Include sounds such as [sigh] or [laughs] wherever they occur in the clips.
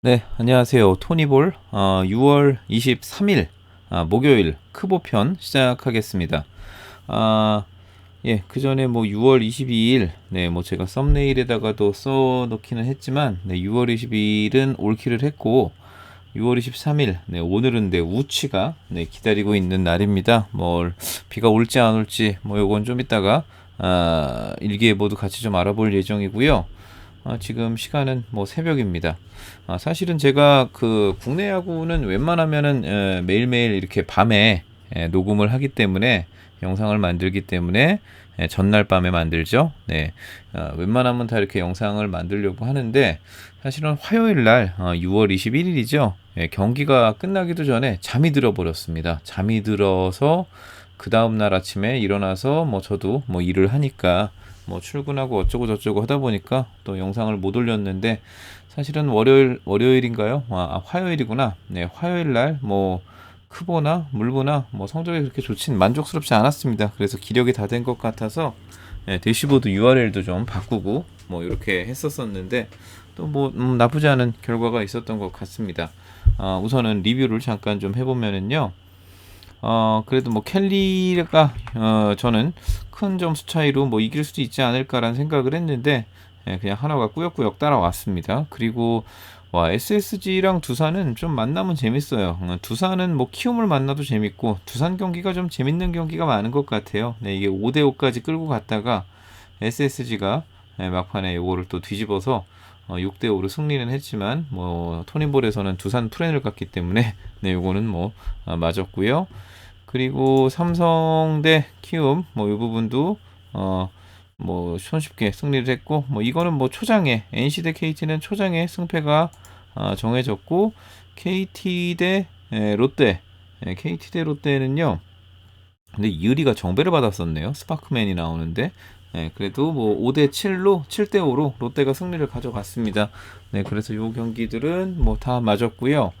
네, 안녕하세요. 토니볼 어, 6월 23일 아, 목요일 크보편 시작하겠습니다. 아, 예, 그 전에 뭐 6월 22일 네, 뭐 제가 썸네일에다가도 써 놓기는 했지만 네, 6월 22일은 올킬을 했고 6월 23일 네, 오늘은 네, 우치가 네, 기다리고 있는 날입니다. 뭐 비가 올지 안 올지 뭐 요건 좀 이따가 아, 일기예보도 같이 좀 알아볼 예정이고요. 아, 지금 시간은 뭐 새벽입니다. 아, 사실은 제가 그 국내 야구는 웬만하면은 에, 매일매일 이렇게 밤에 에, 녹음을 하기 때문에 영상을 만들기 때문에 에, 전날 밤에 만들죠. 네, 어, 웬만하면 다 이렇게 영상을 만들려고 하는데 사실은 화요일 날 어, 6월 21일이죠. 예, 경기가 끝나기도 전에 잠이 들어 버렸습니다. 잠이 들어서 그 다음 날 아침에 일어나서 뭐 저도 뭐 일을 하니까 뭐 출근하고 어쩌고 저쩌고 하다 보니까 또 영상을 못 올렸는데 사실은 월요일 월요일인가요? 아, 아 화요일이구나. 네, 화요일 날 뭐 크보나 물보나 뭐 성적이 그렇게 좋진 만족스럽지 않았습니다. 그래서 기력이 다 된 것 같아서 네, 대시보드 URL도 좀 바꾸고 뭐 이렇게 했었었는데 또뭐 음, 나쁘지 않은 결과가 있었던 것 같습니다. 아, 우선은 리뷰를 잠깐 좀 해보면은요. 어, 그래도 뭐 켈리가 어, 저는 큰 점수 차이로 뭐 이길 수도 있지 않을까라는 생각을 했는데 예, 그냥 하나가 꾸역꾸역 따라왔습니다. 그리고 와 SSG랑 두산은 좀 만나면 재밌어요. 어, 두산은 뭐 키움을 만나도 재밌고 두산 경기가 좀 재밌는 경기가 많은 것 같아요. 네, 이게 5대 5까지 끌고 갔다가 SSG가 예, 막판에 요거를 또 뒤집어서 어, 6대 5로 승리는 했지만 뭐 토니볼에서는 두산 프렌을 갔기 때문에 [laughs] 네 요거는 뭐 아, 맞았고요. 그리고 삼성 대 키움 뭐 이 부분도 어 뭐 손쉽게 승리를 했고 뭐 이거는 뭐 초장에 NC 대 KT는 초장에 승패가 어, 정해졌고 KT 대 에, 롯데 에, KT 대 롯데는요. 근데 이의리가 정배를 받았었네요. 스파크맨이 나오는데 네, 그래도 뭐 5대 7로 7대 5로 롯데가 승리를 가져갔습니다. 네, 그래서 요 경기들은 뭐 다 맞았고요.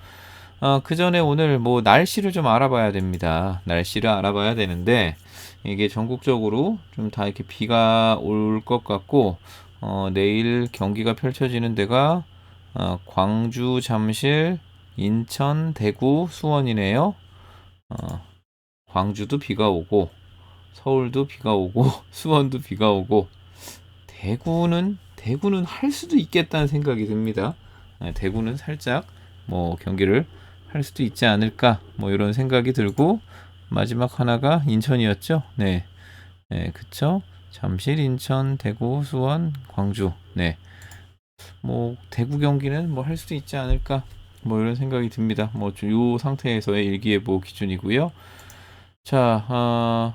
어, 그 전에 오늘 뭐 날씨를 좀 알아봐야 됩니다. 날씨를 알아봐야 되는데 이게 전국적으로 좀 다 이렇게 비가 올 것 같고 어, 내일 경기가 펼쳐지는 데가 어, 광주, 잠실, 인천, 대구, 수원이네요. 어, 광주도 비가 오고 서울도 비가 오고 [laughs] 수원도 비가 오고 대구는 대구는 할 수도 있겠다는 생각이 듭니다. 네, 대구는 살짝 뭐 경기를 할 수도 있지 않을까 뭐 이런 생각이 들고 마지막 하나가 인천이었죠. 네, 네, 그쵸. 잠실, 인천, 대구, 수원, 광주. 네, 뭐 대구 경기는 뭐 할 수도 있지 않을까 뭐 이런 생각이 듭니다. 뭐 요 상태에서의 일기예보 기준이고요. 자, 어,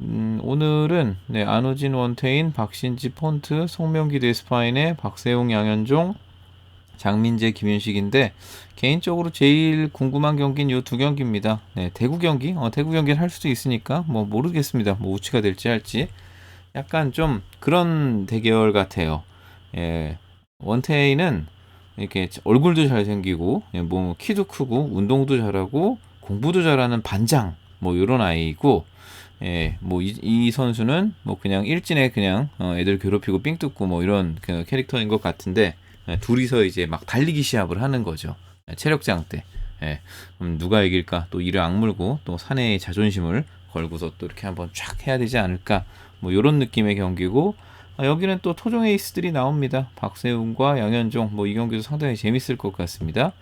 음, 오늘은 네, 안우진 원태인, 박신지 폰트, 송명기 데스파인의 박세웅 양현종, 장민재 김윤식인데 개인적으로 제일 궁금한 경기는 이 두 경기입니다. 네, 대구 경기, 어, 대구 경기를 할 수도 있으니까 뭐 모르겠습니다. 뭐 우치가 될지 할지 약간 좀 그런 대결 같아요. 예, 원태인은 이렇게 얼굴도 잘생기고 예, 뭐 키도 크고 운동도 잘하고 공부도 잘하는 반장 뭐 이런 아이고 예, 뭐, 이, 이 선수는 뭐 그냥 일진에 그냥 어, 애들 괴롭히고 삥 뜯고 뭐 이런 그 캐릭터인 것 같은데, 예, 둘이서 이제 막 달리기 시합을 하는 거죠. 예, 체력장 때. 예, 그럼 누가 이길까? 또 이를 악물고 또 사내의 자존심을 걸고서 또 이렇게 한번 쫙 해야 되지 않을까? 뭐 이런 느낌의 경기고, 아, 여기는 또 토종 에이스들이 나옵니다. 박세웅과 양현종, 뭐 이 경기도 상당히 재밌을 것 같습니다.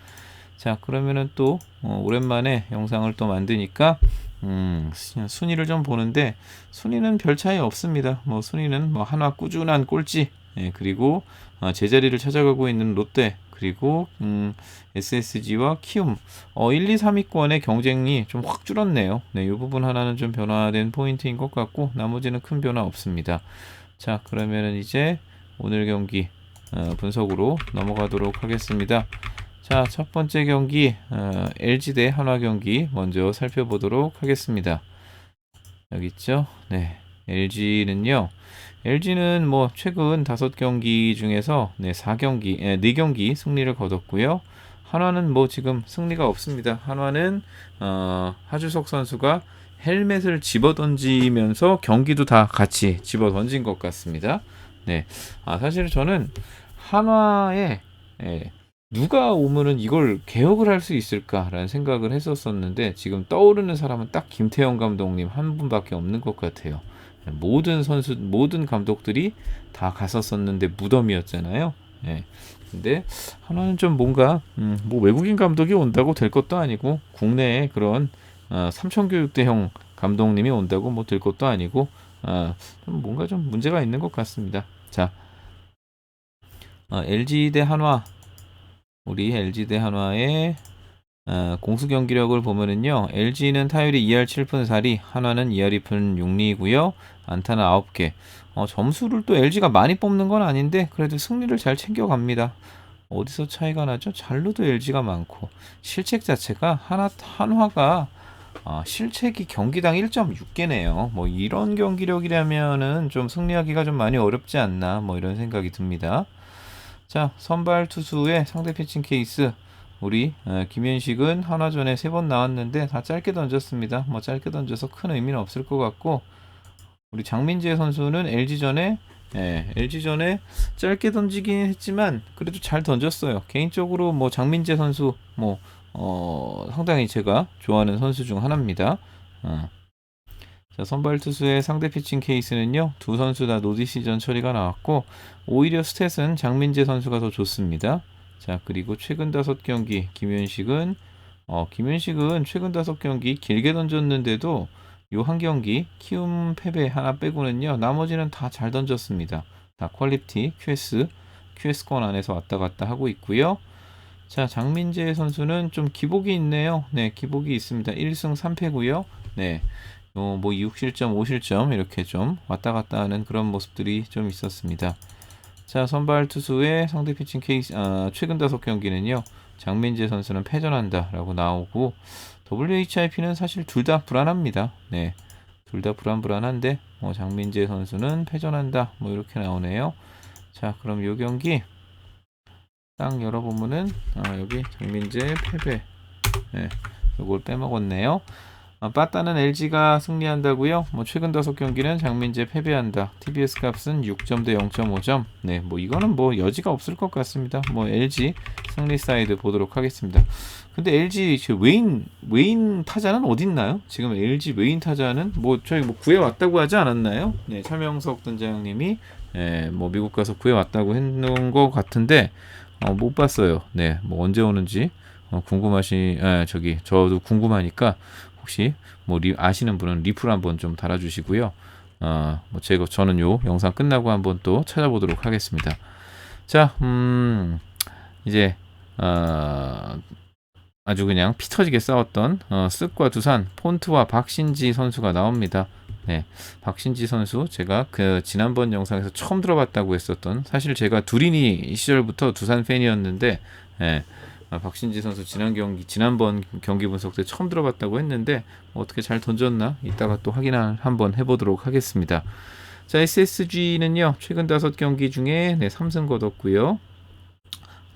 자, 그러면은 또 어, 오랜만에 영상을 또 만드니까 음, 순위를 좀 보는데 순위는 별 차이 없습니다. 뭐 순위는 뭐 하나 꾸준한 꼴찌 예, 그리고 어, 제자리를 찾아가고 있는 롯데 그리고 음, SSG와 키움 어, 1, 2, 3위권의 경쟁이 좀 확 줄었네요. 네, 이 부분 하나는 좀 변화된 포인트인 것 같고 나머지는 큰 변화 없습니다. 자 그러면은 이제 오늘 경기 어, 분석으로 넘어가도록 하겠습니다. 자, 첫 번째 경기 어, LG 대 한화 경기 먼저 살펴보도록 하겠습니다. 여기 있죠? 네. LG는요. LG는 뭐 최근 다섯 경기 중에서 네, 4경기, 네, 4경기 승리를 거뒀고요. 한화는 뭐 지금 승리가 없습니다. 한화는 어, 하주석 선수가 헬멧을 집어 던지면서 경기도 다 같이 집어 던진 것 같습니다. 네. 아, 사실 저는 한화의 예, 누가 오면은 이걸 개혁을 할 수 있을까라는 생각을 했었었는데 지금 떠오르는 사람은 딱 김태형 감독님 한 분밖에 없는 것 같아요. 모든 선수 모든 감독들이 다 갔었었는데 무덤이었잖아요. 예. 근데 하나는 좀 뭔가 음, 뭐 외국인 감독이 온다고 될 것도 아니고 국내에 그런 어, 삼천교육대형 감독님이 온다고 뭐 될 것도 아니고 어, 좀 뭔가 좀 문제가 있는 것 같습니다. 자, 어, LG 대 한화 우리 LG 대 한화의 어, 공수 경기력을 보면은요 LG는 타율이 2할 7푼 4리 한화는 2할 2푼 6리고요. 안타는 9개. 어, 점수를 또 LG가 많이 뽑는 건 아닌데 그래도 승리를 잘 챙겨갑니다. 어디서 차이가 나죠? 잘로도 LG가 많고. 실책 자체가 하나 한화가 어, 실책이 경기당 1.6개네요. 뭐 이런 경기력이라면은 좀 승리하기가 좀 많이 어렵지 않나 뭐 이런 생각이 듭니다 자, 선발 투수의 상대 피칭 케이스. 우리 어, 김현식은 한화전에 세 번 나왔는데 다 짧게 던졌습니다. 뭐 짧게 던져서 큰 의미는 없을 것 같고 우리 장민재 선수는 LG전에 예, LG전에 짧게 던지긴 했지만 그래도 잘 던졌어요. 개인적으로 뭐 장민재 선수 뭐 어, 상당히 제가 좋아하는 선수 중 하나입니다. 어. 자, 선발 투수의 상대 피칭 케이스는요. 두 선수 다 노디시전 처리가 나왔고 오히려 스탯은 장민재 선수가 더 좋습니다. 자, 그리고 최근 다섯 경기 김현식은 어, 김현식은 최근 다섯 경기 길게 던졌는데도 요 한 경기 키움 패배 하나 빼고는요. 나머지는 다 잘 던졌습니다. 다 퀄리티 QS QS권 안에서 왔다 갔다 하고 있고요. 자, 장민재 선수는 좀 기복이 있네요. 네, 기복이 있습니다. 1승 3패고요. 네. 어, 뭐 6실점, 5실점 이렇게 좀 왔다 갔다 하는 그런 모습들이 좀 있었습니다. 자, 선발 투수의 상대 피칭 케이스 아, 최근 다섯 경기는요. 장민재 선수는 패전한다라고 나오고 WHIP는 사실 둘 다 불안합니다. 네. 둘 다 불안불안한데 뭐 장민재 선수는 패전한다. 뭐 이렇게 나오네요. 자, 그럼 요 경기 딱 열어보면은 아, 여기 장민재 패배. 네. 요걸 빼먹었네요. 어, 빠따는 LG가 승리한다고요? 뭐 최근 다섯 경기는 장민재 패배한다. TBS 값은 6점 대 0.5점. 네, 뭐 이거는 뭐 여지가 없을 것 같습니다. 뭐 LG 승리 사이드 보도록 하겠습니다. 근데 LG 외인 외인 타자는 어디 있나요? 지금 LG 외인 타자는 뭐 저희 뭐 구해 왔다고 하지 않았나요? 네, 차명석 단장님이 네, 뭐 미국 가서 구해 왔다고 했는 것 같은데 어, 못 봤어요. 네, 뭐 언제 오는지 어, 궁금하시, 아, 저기 저도 궁금하니까 혹시 뭐 리, 아시는 분은 리플 한번 좀 달아주시고요. 어, 뭐 제가 저는 요 영상 끝나고 한번 또 찾아보도록 하겠습니다. 자, 음, 이제 어, 아주 그냥 피 터지게 싸웠던 어, 쓱과 두산 폰트와 박신지 선수가 나옵니다. 네, 박신지 선수 제가 그 지난번 영상에서 처음 들어봤다고 했었던 사실 제가 두리니 시절부터 두산 팬이었는데 네, 아, 박신지 선수 지난 경기 지난번 경기 분석 때 처음 들어봤다고 했는데 뭐 어떻게 잘 던졌나 이따가 또 확인을 한번 해보도록 하겠습니다. 자 SSG는요 최근 다섯 경기 중에 네 3승 거뒀고요.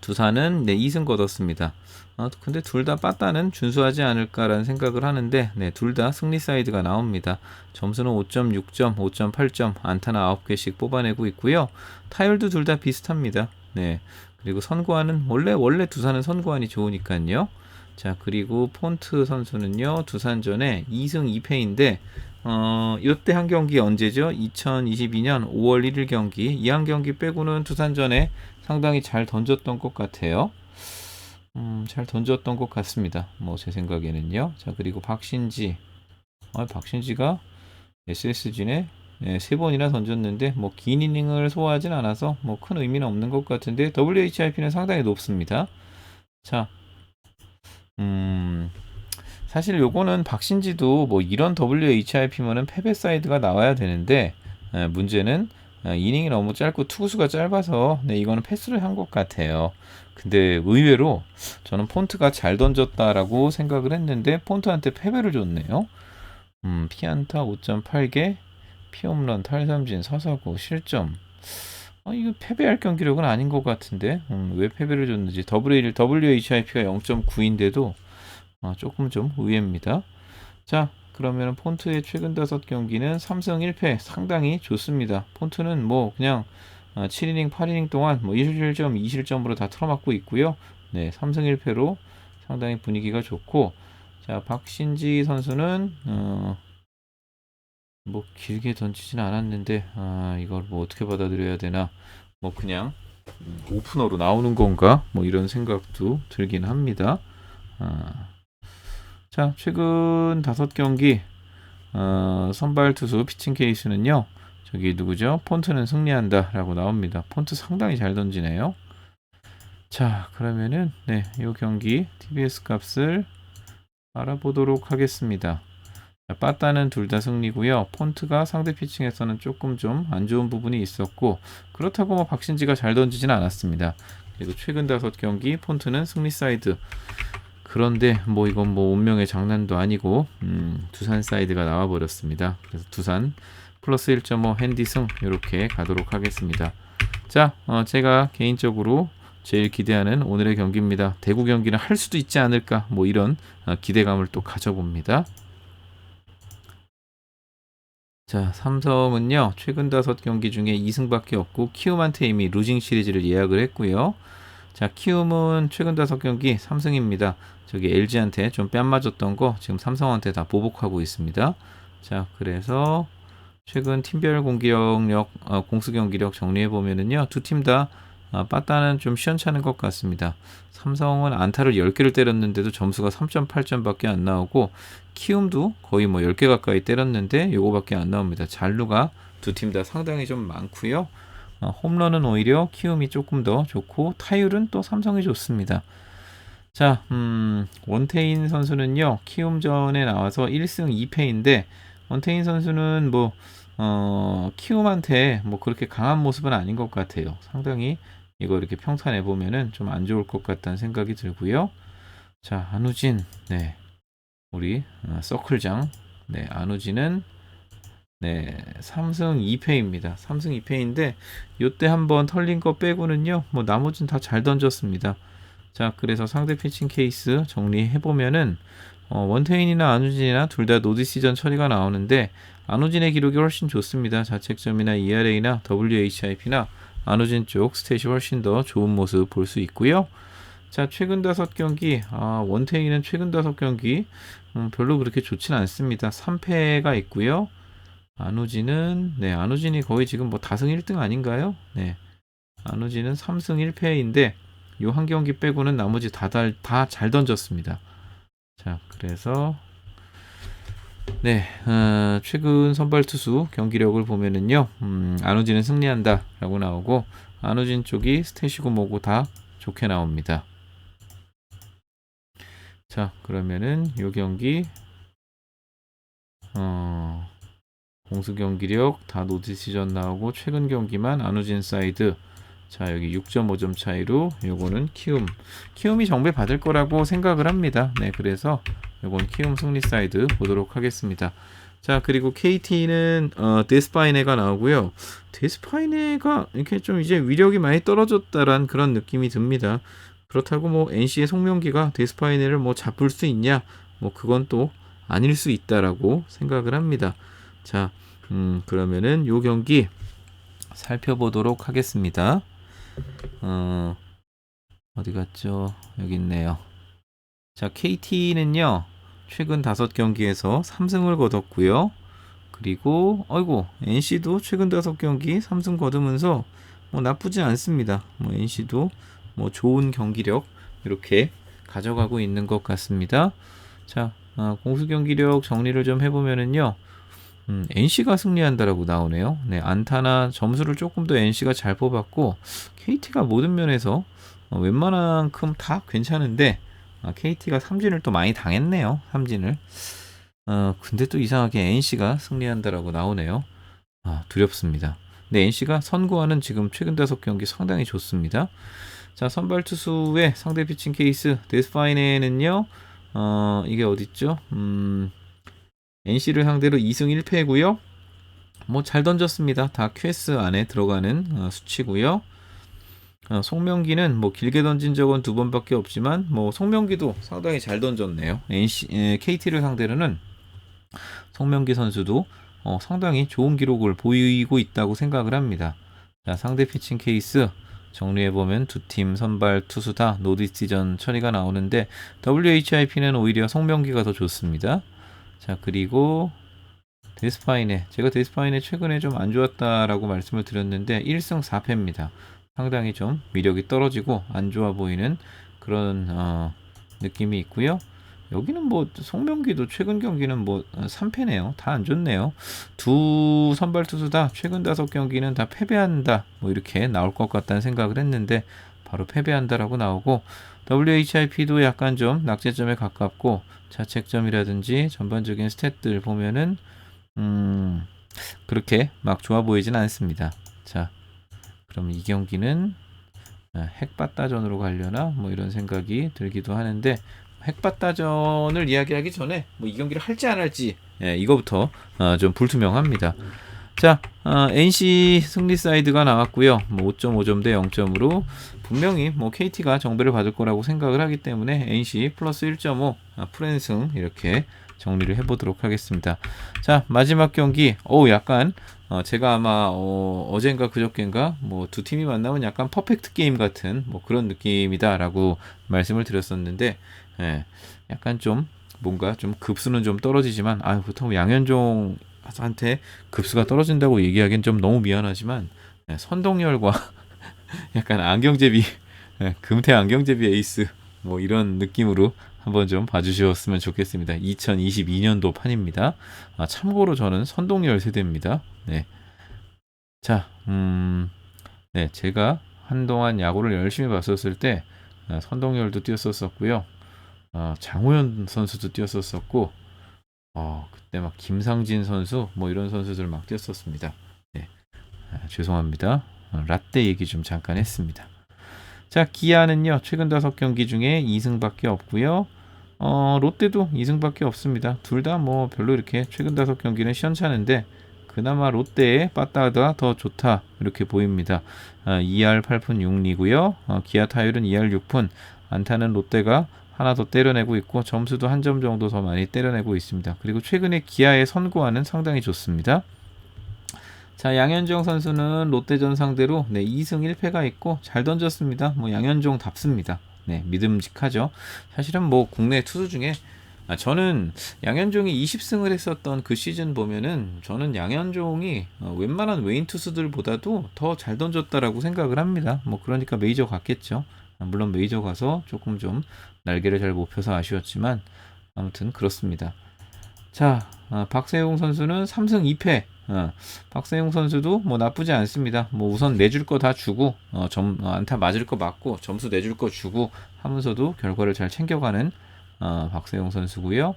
두산은 네 2승 거뒀습니다. 아, 근데 둘 다 빠따는 준수하지 않을까라는 생각을 하는데 네, 둘 다 승리 사이드가 나옵니다. 점수는 5.6점, 5.8점, 안타나 9개씩 뽑아내고 있고요. 타율도 둘 다 비슷합니다. 네. 그리고 선구안은 원래 원래 두산은 선구안이 좋으니까요. 자 그리고 폰트 선수는요 두산 전에 2승 2패인데 어 이때 한 경기 언제죠? 2022년 5월 1일 경기 이 한 경기 빼고는 두산 전에 상당히 잘 던졌던 것 같아요. 음, 잘 던졌던 것 같습니다. 뭐 제 생각에는요. 자 그리고 박신지, 아, 박신지가 SSG네 예, 세 번이나 던졌는데 뭐 긴 이닝을 소화하진 않아서 뭐 큰 의미는 없는 것 같은데 WHIP는 상당히 높습니다. 자, 음, 사실 요거는 박신지도 뭐 이런 WHIP면은 패배 사이드가 나와야 되는데 예, 문제는 어, 이닝이 너무 짧고 투구수가 짧아서 네, 이거는 패스를 한 것 같아요. 근데 의외로 저는 폰트가 잘 던졌다라고 생각을 했는데 폰트한테 패배를 줬네요. 음, 피안타 5.8개, 피홈런, 탈삼진, 사사고, 실점. 아, 이거 패배할 경기력은 아닌 것 같은데 음, 왜 패배를 줬는지 WHIP가 0.9인데도 아, 조금 좀 의외입니다. 자 그러면 폰트의 최근 다섯 경기는 3승 1패 상당히 좋습니다. 폰트는 뭐 그냥 7이닝, 아, 8이닝 동안 뭐 1실점, 2실점으로 다 틀어막고 있고요. 네, 3승 1패로 상당히 분위기가 좋고 자, 박신지 선수는 어, 뭐 길게 던지진 않았는데 아, 이걸 뭐 어떻게 받아들여야 되나? 뭐 그냥 음, 오프너로 나오는 건가? 뭐 이런 생각도 들긴 합니다. 아, 자, 최근 다섯 경기 어, 선발 투수 피칭 케이스는요. 저기 누구죠? 폰트는 승리한다라고 나옵니다. 폰트 상당히 잘 던지네요. 자, 그러면은 네, 이 경기 TBS 값을 알아보도록 하겠습니다. 자, 빠따는 둘 다 승리고요. 폰트가 상대 피칭에서는 조금 좀 안 좋은 부분이 있었고 그렇다고 뭐 박신지가 잘 던지진 않았습니다. 그리고 최근 다섯 경기 폰트는 승리 사이드. 그런데 뭐 이건 뭐 운명의 장난도 아니고 음, 두산 사이드가 나와 버렸습니다. 그래서 두산 플러스 1.5 핸디승 이렇게 가도록 하겠습니다. 자, 어, 제가 개인적으로 제일 기대하는 오늘의 경기입니다. 대구 경기는 할 수도 있지 않을까 뭐 이런 어, 기대감을 또 가져봅니다. 자, 삼성은요 최근 다섯 경기 중에 2승밖에 없고 키움한테 이미 루징 시리즈를 예약을 했고요. 자, 키움은 최근 다섯 경기 3승입니다. 저기 LG한테 좀 뺨 맞았던 거 지금 삼성한테 다 보복하고 있습니다. 자, 그래서 최근 팀별 공격력, 어, 공수 경기력 정리해 보면은요, 두 팀 다 아, 빠따는 좀 시원찮은 것 같습니다. 삼성은 안타를 10개를 때렸는데도 점수가 3.8점밖에 안 나오고 키움도 거의 뭐 10개 가까이 때렸는데 요거밖에 안 나옵니다. 잔루가 두 팀 다 상당히 좀 많고요. 어, 홈런은 오히려 키움이 조금 더 좋고 타율은 또 삼성이 좋습니다. 자, 음, 원태인 선수는요, 키움전에 나와서 1승 2패인데, 원태인 선수는 뭐, 어, 키움한테 뭐 그렇게 강한 모습은 아닌 것 같아요. 상당히 이거 이렇게 평탄해 보면은 좀 안 좋을 것 같다는 생각이 들고요. 자, 안우진, 네. 우리 어, 서클장, 네, 안우진은 네, 3승 2패입니다. 3승 2패인데 요때 한번 털린 거 빼고는요. 뭐 나머지는 다잘 던졌습니다. 자, 그래서 상대 피칭 케이스 정리해 보면은 어, 원태인이나 안우진이나 둘 다 노디시전 처리가 나오는데 안우진의 기록이 훨씬 좋습니다. 자책점이나 ERA나 WHIP나 안우진 쪽 스탯이 훨씬 더 좋은 모습 볼 수 있고요. 자, 최근 다섯 경기, 아, 원태인은 최근 다섯 경기 음, 별로 그렇게 좋지는 않습니다. 3패가 있고요. 안우진은 네, 안우진이 거의 지금 뭐 다승 1등 아닌가요? 네. 안우진은 3승 1패인데 요 한 경기 빼고는 나머지 다 다 잘 던졌습니다. 자, 그래서 네, 어, 최근 선발 투수 경기력을 보면은요, 음, 안우진은 승리한다라고 나오고 안우진 쪽이 스탯이고 뭐고 다 좋게 나옵니다. 자, 그러면은 요 경기 어, 공수 경기력 다 노디시전 나오고 최근 경기만 안우진 사이드. 자 여기 6.5점 차이로 요거는 키움. 키움이 정배 받을 거라고 생각을 합니다. 네 그래서 요건 키움 승리 사이드 보도록 하겠습니다 자 그리고 KT는 어, 데스파이네가 나오고요 데스파이네가 이렇게 좀 이제 위력이 많이 떨어졌다란 그런 느낌이 듭니다 그렇다고 뭐 NC의 송명기가 데스파이네를 뭐 잡을 수 있냐 뭐 그건 또 아닐 수 있다라고 생각을 합니다 자 음, 그러면은 요 경기 살펴보도록 하겠습니다. 어, 어디 갔죠? 여기 있네요. 자, KT는요, 최근 다섯 경기에서 3승을 거뒀고요. 그리고, 어이고, NC도 최근 다섯 경기 3승 거두면서 뭐 나쁘지 않습니다. 뭐 NC도 뭐 좋은 경기력 이렇게 가져가고 있는 것 같습니다. 자, 어, 공수 경기력 정리를 좀 해보면은요. 음, NC가 승리한다라고 나오네요. 네, 안타나 점수를 조금 더 NC가 잘 뽑았고 KT가 모든 면에서 어, 웬만한큼 다 괜찮은데 아, KT가 삼진을 또 많이 당했네요. 삼진을. 어, 근데 또 이상하게 NC가 승리한다라고 나오네요. 아, 두렵습니다. 네, NC가 선구하는 지금 최근 다섯 경기 상당히 좋습니다. 자, 선발 투수의 상대 피칭 케이스 데스파이네는요. 어, 이게 어딨죠? 음, NC를 상대로 2승 1패고요. 뭐 잘 던졌습니다. 다 QS 안에 들어가는 어, 수치고요. 어, 송명기는 뭐 길게 던진 적은 두 번밖에 없지만 뭐 송명기도 상당히 잘 던졌네요. NC, 에, KT를 상대로는 송명기 선수도 어, 상당히 좋은 기록을 보이고 있다고 생각을 합니다. 자, 상대 피칭 케이스 정리해 보면 두 팀 선발 투수 다 노디시전 처리가 나오는데 WHIP는 오히려 송명기가 더 좋습니다. 자 그리고 데스파인에 제가 데스파인에 최근에 좀 안 좋았다라고 말씀을 드렸는데 1승 4패입니다. 상당히 좀 위력이 떨어지고 안 좋아 보이는 그런 어, 느낌이 있고요. 여기는 뭐 송명기도 최근 경기는 뭐 3패네요. 다 안 좋네요. 두 선발 투수 다 최근 다섯 경기는 다 패배한다. 뭐 이렇게 나올 것 같다는 생각을 했는데 바로 패배한다라고 나오고 WHIP도 약간 좀 낙제점에 가깝고 자책점이라든지 전반적인 스탯들 보면은 음 그렇게 막 좋아 보이진 않습니다. 자, 그럼 이 경기는 핵바다전으로 가려나 뭐 이런 생각이 들기도 하는데 핵바다전을 이야기하기 전에 뭐 이 경기를 할지 안 할지 예, 이거부터 어, 좀 불투명합니다. 자, 어, NC 승리 사이드가 나왔고요. 뭐 5.5점 대 0점으로 분명히 뭐 KT가 정배를 받을 거라고 생각을 하기 때문에 NC 플러스 1.5 아, 프랜승 이렇게 정리를 해보도록 하겠습니다. 자, 마지막 경기. 오, 약간 어, 제가 아마 어, 어젠가 그저께인가 뭐 두 팀이 만나면 약간 퍼펙트 게임 같은 뭐 그런 느낌이다라고 말씀을 드렸었는데 예, 약간 좀 뭔가 좀 급수는 좀 떨어지지만 아 보통 양현종한테 급수가 떨어진다고 얘기하기엔 좀 너무 미안하지만 예, 선동열과 [laughs] 약간 안경제비 예, 금태 안경제비 에이스 뭐 이런 느낌으로 한번 좀 봐주셨으면 좋겠습니다. 2022년도 판입니다. 아, 참고로 저는 선동열 세대입니다. 네. 자, 음, 네, 제가 한동안 야구를 열심히 봤었을 때 아, 선동열도 뛰었었었고요. 어, 장호연 선수도 뛰었었었고 어, 그때 막 김상진 선수 뭐 이런 선수들 막 뛰었었습니다. 네. 아, 죄송합니다. 어, 라떼 얘기 좀 잠깐 했습니다. 자, 기아는요. 최근 다섯 경기 중에 2승밖에 없고요. 어, 롯데도 2승밖에 없습니다. 둘 다 뭐 별로 이렇게 최근 다섯 경기는 시원찮은데 그나마 롯데의 빠따가 더 좋다 이렇게 보입니다. 아, 2할 8푼 6리고요. 어, 기아 타율은 2할 6푼. 안타는 롯데가 하나 더 때려내고 있고 점수도 한 점 정도 더 많이 때려내고 있습니다. 그리고 최근에 기아의 선구안은 상당히 좋습니다. 자, 양현종 선수는 롯데전 상대로 네, 2승 1패가 있고 잘 던졌습니다. 뭐 양현종 답습니다. 네, 믿음직하죠. 사실은 뭐 국내 투수 중에 아, 저는 양현종이 20승을 했었던 그 시즌 보면은 저는 양현종이 어, 웬만한 외인 투수들보다도 더 잘 던졌다라고 생각을 합니다. 뭐 그러니까 메이저 갔겠죠. 아, 물론 메이저 가서 조금 좀 날개를 잘 못 펴서 아쉬웠지만 아무튼 그렇습니다. 자, 어, 박세용 선수는 3승 2패. 어, 박세용 선수도 뭐 나쁘지 않습니다. 뭐 우선 내줄 거 다 주고 어, 점 어, 안타 맞을 거 맞고 점수 내줄 거 주고 하면서도 결과를 잘 챙겨가는 어, 박세용 선수고요.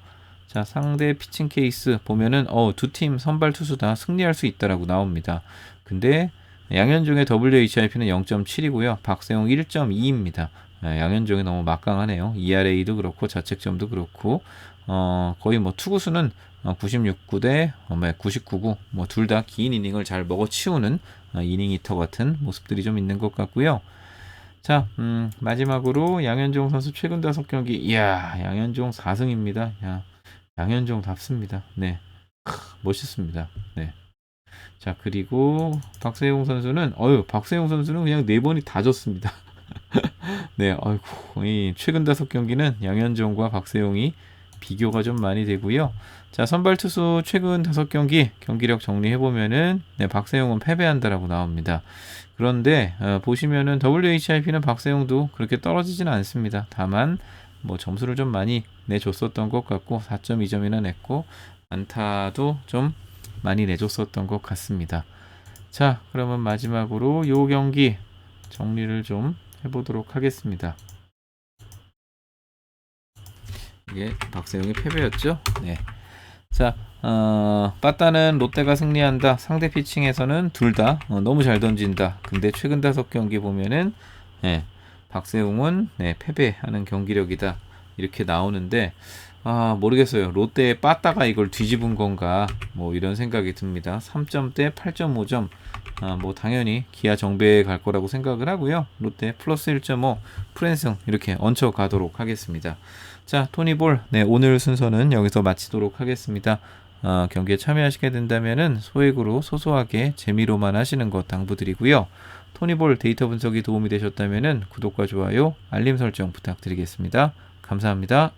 자 상대 피칭 케이스 보면은 어, 두 팀 선발 투수 다 승리할 수 있다라고 나옵니다. 근데 양현종의 WHIP는 0.7이고요. 박세용 1.2입니다. 네, 양현종이 너무 막강하네요. ERA도 그렇고 자책점도 그렇고 어, 거의 뭐 투구수는 96구 대 99구 뭐 둘 다 긴 이닝을 잘 먹어치우는 어, 이닝 히터 같은 모습들이 좀 있는 것 같고요. 자, 음, 마지막으로 양현종 선수 최근 다섯 경기, 이야, 양현종 4승입니다. 야, 양현종 답습니다. 네, 크, 멋있습니다. 네. 자, 그리고 박세용 선수는, 어유, 박세용 선수는 그냥 네 번이 다 졌습니다. [laughs] 네, 아이고, 이 최근 다섯 경기는 양현종과 박세용이 비교가 좀 많이 되고요. 자, 선발 투수 최근 다섯 경기 경기력 정리해 보면은 네, 박세용은 패배한다라고 나옵니다. 그런데 어, 보시면은 WHIP는 박세용도 그렇게 떨어지지는 않습니다. 다만 뭐 점수를 좀 많이 내줬었던 것 같고 4.2점이나 냈고 안타도 좀 많이 내줬었던 것 같습니다. 자, 그러면 마지막으로 요 경기 정리를 좀 해보도록 하겠습니다. 이게 박세용의 패배였죠. 네. 자, 어, 빠따는 롯데가 승리한다. 상대 피칭에서는 둘다 어, 너무 잘 던진다. 근데 최근 다섯 경기 보면은 네, 박세웅은 네, 패배하는 경기력이다. 이렇게 나오는데 아 모르겠어요. 롯데의 빠따가 이걸 뒤집은 건가 뭐 이런 생각이 듭니다. 3점대 8.5점 아, 뭐 당연히 기아 정배에 갈 거라고 생각을 하고요. 롯데 플러스 1.5 프랜승 이렇게 얹혀 가도록 하겠습니다. 자 토니볼 네 오늘 순서는 여기서 마치도록 하겠습니다. 어, 경기에 참여하시게 된다면은 소액으로 소소하게 재미로만 하시는 것 당부드리고요. 토니볼 데이터 분석이 도움이 되셨다면 구독과 좋아요, 알림 설정 부탁드리겠습니다. 감사합니다.